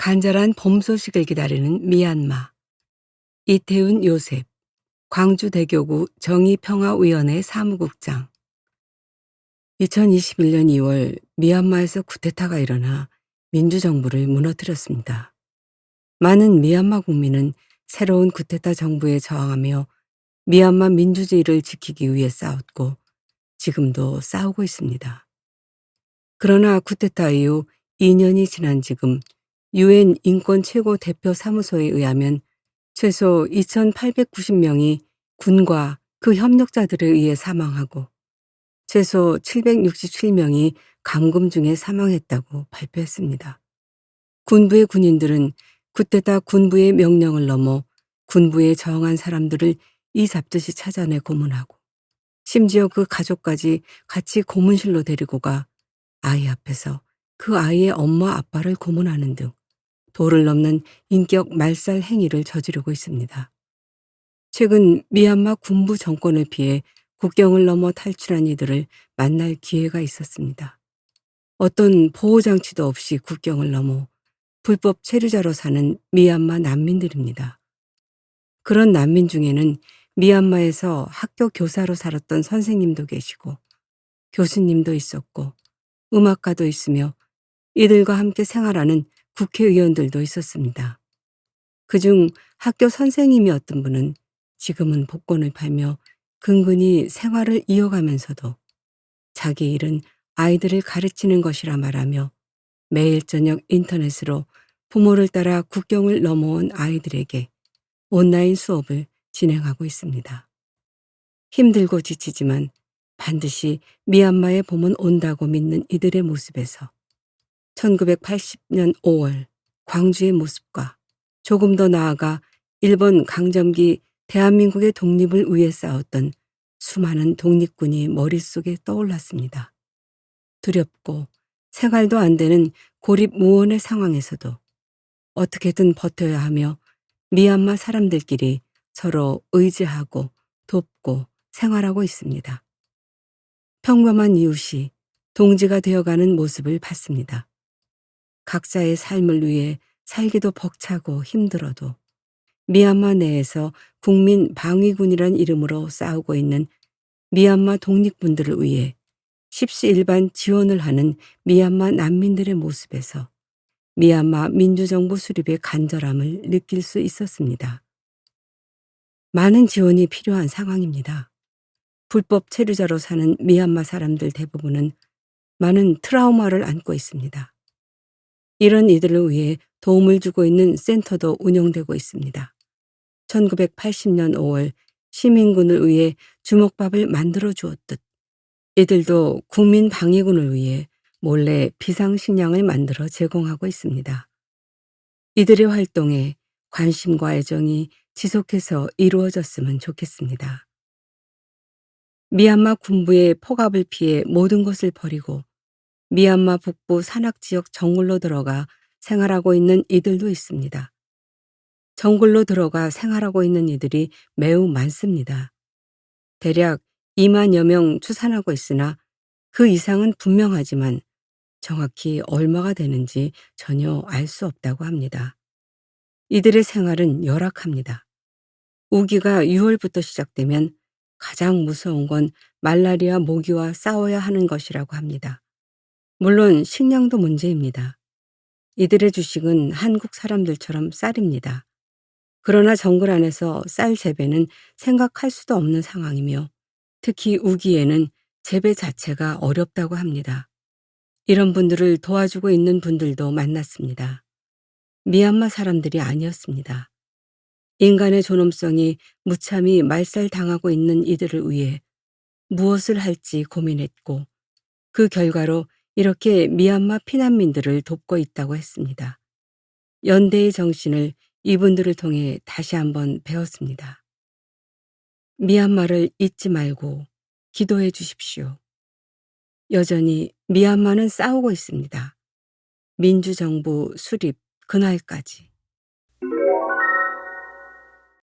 간절한 봄 소식을 기다리는 미얀마. 이태훈 요셉, 광주대교구 정의평화위원회 사무국장. 2021년 2월 미얀마에서 쿠데타가 일어나 민주정부를 무너뜨렸습니다. 많은 미얀마 국민은 새로운 쿠데타 정부에 저항하며 미얀마 민주주의를 지키기 위해 싸웠고 지금도 싸우고 있습니다. 그러나 쿠데타 이후 2년이 지난 지금 유엔 인권 최고 대표 사무소에 의하면 최소 2,890명이 군과 그 협력자들에 의해 사망하고 최소 767명이 감금 중에 사망했다고 발표했습니다. 군부의 군인들은 쿠데타 군부의 명령을 넘어 군부에 저항한 사람들을 이 잡듯이 찾아내 고문하고 심지어 그 가족까지 같이 고문실로 데리고 가 아이 앞에서 그 아이의 엄마 아빠를 고문하는 등 도를 넘는 인격 말살 행위를 저지르고 있습니다. 최근 미얀마 군부 정권을 피해 국경을 넘어 탈출한 이들을 만날 기회가 있었습니다. 어떤 보호장치도 없이 국경을 넘어 불법 체류자로 사는 미얀마 난민들입니다. 그런 난민 중에는 미얀마에서 학교 교사로 살았던 선생님도 계시고 교수님도 있었고 음악가도 있으며 이들과 함께 생활하는 국회의원들도 있었습니다. 그중 학교 선생님이었던 분은 지금은 복권을 팔며 근근히 생활을 이어가면서도 자기 일은 아이들을 가르치는 것이라 말하며 매일 저녁 인터넷으로 부모를 따라 국경을 넘어온 아이들에게 온라인 수업을 진행하고 있습니다. 힘들고 지치지만 반드시 미얀마의 봄은 온다고 믿는 이들의 모습에서 1980년 5월 광주의 모습과 조금 더 나아가 일본 강점기 대한민국의 독립을 위해 싸웠던 수많은 독립군이 머릿속에 떠올랐습니다. 두렵고 생활도 안 되는 고립 무원의 상황에서도 어떻게든 버텨야 하며 미얀마 사람들끼리 서로 의지하고 돕고 생활하고 있습니다. 평범한 이웃이 동지가 되어가는 모습을 봤습니다. 각자의 삶을 위해 살기도 벅차고 힘들어도 미얀마 내에서 국민 방위군이란 이름으로 싸우고 있는 미얀마 독립군들을 위해 십시일반 지원을 하는 미얀마 난민들의 모습에서 미얀마 민주정부 수립의 간절함을 느낄 수 있었습니다. 많은 지원이 필요한 상황입니다. 불법 체류자로 사는 미얀마 사람들 대부분은 많은 트라우마를 안고 있습니다. 이런 이들을 위해 도움을 주고 있는 센터도 운영되고 있습니다. 1980년 5월 시민군을 위해 주먹밥을 만들어 주었듯 이들도 국민 방위군을 위해 몰래 비상식량을 만들어 제공하고 있습니다. 이들의 활동에 관심과 애정이 지속해서 이루어졌으면 좋겠습니다. 미얀마 군부의 폭압을 피해 모든 것을 버리고 미얀마 북부 산악 지역 정글로 들어가 생활하고 있는 이들도 있습니다. 정글로 들어가 생활하고 있는 이들이 매우 많습니다. 대략 2만여 명 추산하고 있으나 그 이상은 분명하지만 정확히 얼마가 되는지 전혀 알 수 없다고 합니다. 이들의 생활은 열악합니다. 우기가 6월부터 시작되면 가장 무서운 건 말라리아 모기와 싸워야 하는 것이라고 합니다. 물론 식량도 문제입니다. 이들의 주식은 한국 사람들처럼 쌀입니다. 그러나 정글 안에서 쌀 재배는 생각할 수도 없는 상황이며 특히 우기에는 재배 자체가 어렵다고 합니다. 이런 분들을 도와주고 있는 분들도 만났습니다. 미얀마 사람들이 아니었습니다. 인간의 존엄성이 무참히 말살당하고 있는 이들을 위해 무엇을 할지 고민했고 그 결과로 이렇게 미얀마 피난민들을 돕고 있다고 했습니다. 연대의 정신을 이분들을 통해 다시 한번 배웠습니다. 미얀마를 잊지 말고 기도해 주십시오. 여전히 미얀마는 싸우고 있습니다. 민주정부 수립 그날까지.